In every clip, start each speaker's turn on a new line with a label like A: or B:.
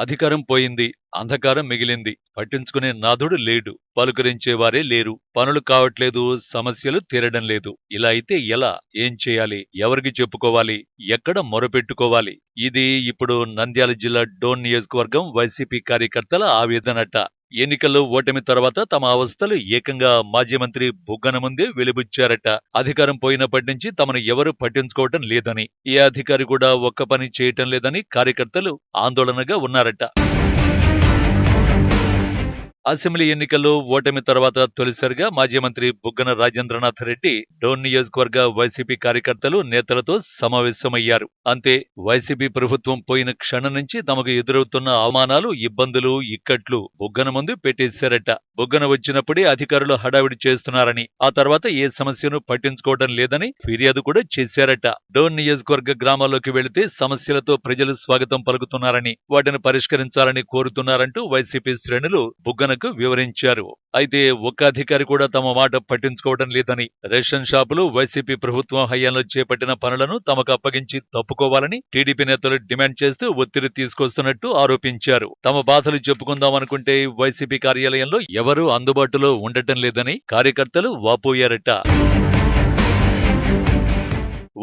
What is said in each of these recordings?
A: అధికారం పోయింది అంధకారం మిగిలింది. పట్టించుకునే నాథుడు లేడు. పలుకరించేవారే లేరు. పనులు కావట్లేదు సమస్యలు తీరడం లేదు. ఇలా అయితే ఎలా? ఏం చేయాలి? ఎవరికి చెప్పుకోవాలి? ఎక్కడ మొరపెట్టుకోవాలి? ఇది ఇప్పుడు నంద్యాల జిల్లా డోన్ నియోజకవర్గం వైసీపీ కార్యకర్తల ఆవేదనట. ఎన్నికల్లో ఓటమి తర్వాత తమ అవస్థలు ఏకంగా మాజీ మంత్రి బుగ్గన ముందే వెలిబుచ్చారట. అధికారం పోయినప్పటి నుంచి తమను ఎవరు పట్టించుకోవటం లేదని ఏ అధికారి కూడా ఒక్క పని చేయటం లేదని కార్యకర్తలు ఆందోళనగా ఉన్నారట. అసెంబ్లీ ఎన్నికల్లో ఓటమి తర్వాత తొలిసారిగా మాజీ మంత్రి బుగ్గన రాజేంద్రనాథ్ రెడ్డి డోన్ నియోజకవర్గ వైసీపీ కార్యకర్తలు నేతలతో సమావేశమయ్యారు. అంతే వైసీపీ ప్రభుత్వం పోయిన క్షణం నుంచి తమకు ఎదురవుతున్న అవమానాలు ఇబ్బందులు ఇక్కట్లు బుగ్గన ముందు పెట్టేశారట. బుగ్గన వచ్చినప్పుడే అధికారులు హడావిడి చేస్తున్నారని ఆ తర్వాత ఏ సమస్యను పట్టించుకోవడం లేదని ఫిర్యాదు కూడా చేశారట. డోన్ నియోజకవర్గ గ్రామాల్లోకి వెళితే సమస్యలతో ప్రజలు స్వాగతం పలుకుతున్నారని వాటిని పరిష్కరించాలని కోరుతున్నారంటూ వైసీపీ శ్రేణులు బుగ్గనకు వివరించారు. అయితే ఒక్క అధికారి కూడా తమ మాట పట్టించుకోవడం లేదని రేషన్ షాపులు వైసీపీ ప్రభుత్వం హయాంలో చేపట్టిన పనులను తమకు అప్పగించి తప్పుకోవాలని టీడీపీ నేతలు డిమాండ్ చేస్తూ ఒత్తిడి తీసుకొస్తున్నట్టు ఆరోపించారు. తమ బాధలు చెప్పుకుందామనుకుంటే వైసీపీ కార్యాలయంలో ఎవరు అందుబాటులో ఉండటం లేదని కార్యకర్తలు వాపోయారట.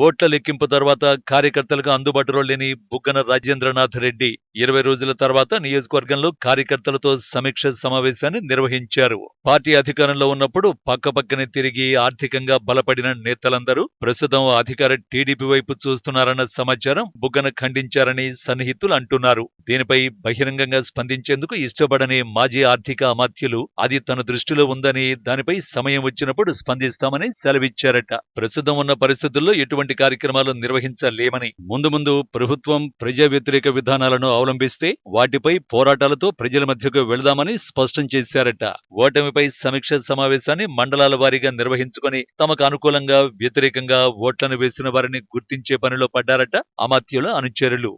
A: ఓట్ల లెక్కింపు తర్వాత కార్యకర్తలకు అందుబాటులో లేని బుగ్గన రాజేంద్రనాథ్ రెడ్డి ఇరవై రోజుల తర్వాత నియోజకవర్గంలో కార్యకర్తలతో సమీక్ష సమావేశాన్ని నిర్వహించారు. పార్టీ అధికారంలో ఉన్నప్పుడు పక్కపక్కనే తిరిగి ఆర్థికంగా బలపడిన నేతలందరూ ప్రస్తుతం అధికార టీడీపీ వైపు చూస్తున్నారన్న సమాచారం బుగ్గన ఖండించారని సన్నిహితులు అంటున్నారు. దీనిపై బహిరంగంగా స్పందించేందుకు ఇష్టపడని మాజీ ఆర్థిక అమాత్యులు అది తన దృష్టిలో ఉందని దానిపై సమయం వచ్చినప్పుడు స్పందిస్తామని సెలవిచ్చారట. ప్రస్తుతం ఉన్న పరిస్థితుల్లో ఎటువంటి కార్యక్రమాలు నిర్వహించలేమని ముందు ముందు ప్రభుత్వం ప్రజా వ్యతిరేక విధానాలను అవలంబిస్తే వాటిపై పోరాటాలతో ప్రజల మధ్యకు వెళదామని స్పష్టం చేశారట. ఓటమిపై సమీక్ష సమావేశాన్ని మండలాల వారీగా నిర్వహించుకొని తమకు అనుకూలంగా వ్యతిరేకంగా ఓట్లను వేసిన వారిని గుర్తించే పనిలో పడ్డారట అమాత్యుల అనుచరులు.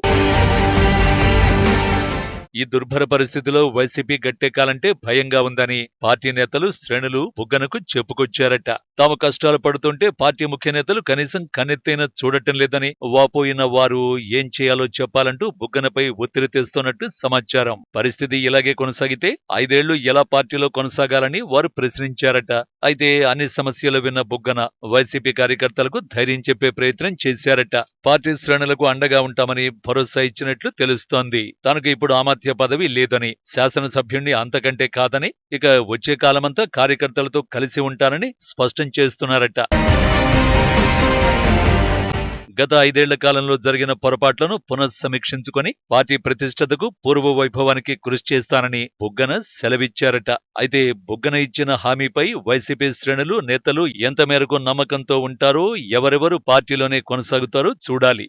A: ఈ దుర్భర పరిస్థితిలో వైసీపీ గట్టెక్కాలంటే భయంగా ఉందని పార్టీ నేతలు శ్రేణులు బుగ్గనకు చెప్పుకొచ్చారట. తాము కష్టాలు పడుతుంటే పార్టీ ముఖ్య నేతలు కనీసం కన్నెత్తైన చూడటం లేదని వాపోయిన వారు ఏం చేయాలో చెప్పాలంటూ బుగ్గనపై ఒత్తిడి తెస్తున్నట్టు సమాచారం. పరిస్థితి ఇలాగే కొనసాగితే ఐదేళ్ళు ఎలా పార్టీలో కొనసాగాలని వారు ప్రశ్నించారట. అయితే అన్ని సమస్యలు విన్న బుగ్గన వైసీపీ కార్యకర్తలకు ధైర్యం చెప్పే ప్రయత్నం చేశారట. పార్టీ శ్రేణులకు అండగా ఉంటామని భరోసా ఇచ్చినట్లు తెలుస్తోంది. తనకు ఇప్పుడు ఆమాత్య పదవి లేదని శాసనసభ్యుణ్ణి అంతకంటే కాదని ఇక వచ్చే కాలమంతా కార్యకర్తలతో కలిసి ఉంటానని స్పష్టం చేస్తున్నారట. గత ఐదేళ్ళ కాలంలో జరిగిన పొరపాట్లను పునఃసమీక్షించుకొని పార్టీ ప్రతిష్టతకు పూర్వ వైభవానికి కృషి చేస్తానని బుగ్గన సెలవిచ్చారట. అయితే బుగ్గన ఇచ్చిన హామీపై వైసీపీ శ్రేణులు నేతలు ఎంత మేరకు నమ్మకంతో ఉంటారో ఎవరెవరు పార్టీలోనే కొనసాగుతారో చూడాలి.